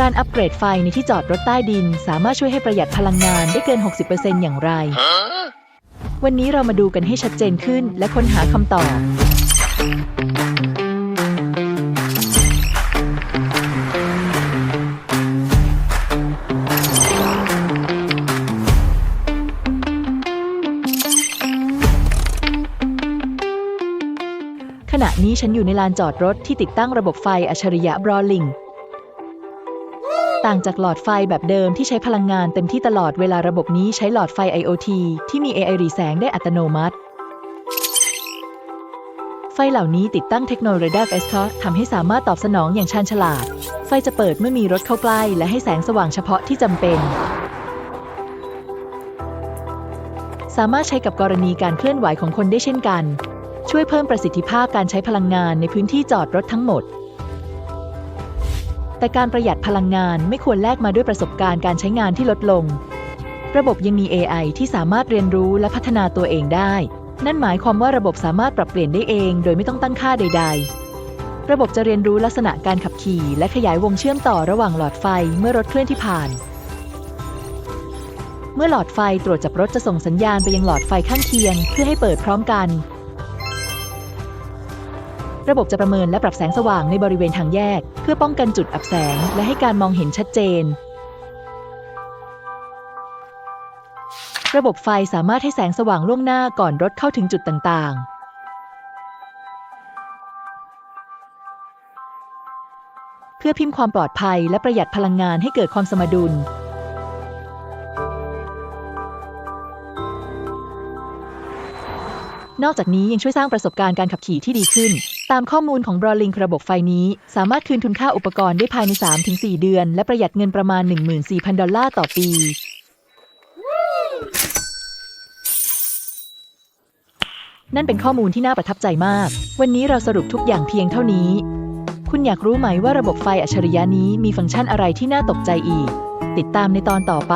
การอัปเกรดไฟในที่จอดรถใต้ดิน สามารถช่วยให้ประหยัดพลังงานได้เกิน 60%อย่างไร วันนี้เรามาดูกันให้ชัดเจนขึ้นและค้นหาคำตอบ ขณะนี้ฉันอยู่ในลานจอดรถที่ติดตั้งระบบไฟอัจฉริยะบรอลิง ต่างจากหลอดไฟแบบเดิมที่ใช้พลังงานเต็มที่ตลอดเวลาระบบนี้ใช้หลอดไฟ IoT ที่มี AI รีแสงได้อัตโนมัติ ไฟเหล่านี้ติดตั้งเทคโนโลยี f s c o ทำให้สามารถตอบสนองอย่างชาญฉลาด ไฟจะเปิดเมื่อมีรถเข้าใกล้ และให้แสงสว่างเฉพาะที่จำเป็น สามารถใช้กับกรณีการเคลื่อนไหวของคนได้เช่นกัน ช่วยเพิ่มประสิทธิภาพการใช้พลังงานในพื้นที่จอดรถทั้งหมด แต่การประหยัดพลังงานไม่ควรแลกมาด้วยประสบการณ์การใช้งานที่ลดลง ระบบยังมี AI ที่สามารถเรียนรู้และพัฒนาตัวเองได้ นั่นหมายความว่าระบบสามารถปรับเปลี่ยนได้เอง โดยไม่ต้องตั้งค่าใด ๆ ระบบจะเรียนรู้ลักษณะการขับขี่ และขยายวงเชื่อมต่อระหว่างหลอดไฟเมื่อรถเคลื่อนที่ผ่าน เมื่อหลอดไฟตรวจจับรถจะส่งสัญญาณไปยังหลอดไฟข้างเคียง เพื่อให้เปิดพร้อมกัน ระบบจะประเมินและปรับแสงสว่างในบริเวณทางแยก เพื่อป้องกันจุดอับแสงและให้การมองเห็นชัดเจน ระบบไฟสามารถให้แสงสว่างล่วงหน้าก่อนรถเข้าถึงจุดต่างๆเพื่อพิ่มความปลอดภัยและประหยัดพลังงานให้เกิดความสมดุล นอกจากนี้ยังช่วยสร้างประสบการณ์การขับขี่ที่ดีขึ้น ตามข้อมูลของ b r o l i n k ระบบไฟนี้ สามารถคืนทุนค่าอุปกรณ์ได้ภายใน 3-4 เดือน และประหยัดเงินประมาณ 14,000 ดอลลาร์ต่อปี นั่นเป็นข้อมูลที่น่าประทับใจมาก วันนี้เราสรุปทุกอย่างเพียงเท่านี้ คุณอยากรู้ไหมว่าระบบไฟอัจฉริยะนี้มีฟังก์ชันอะไรที่น่าตกใจอีก ติดตามในตอนต่อไป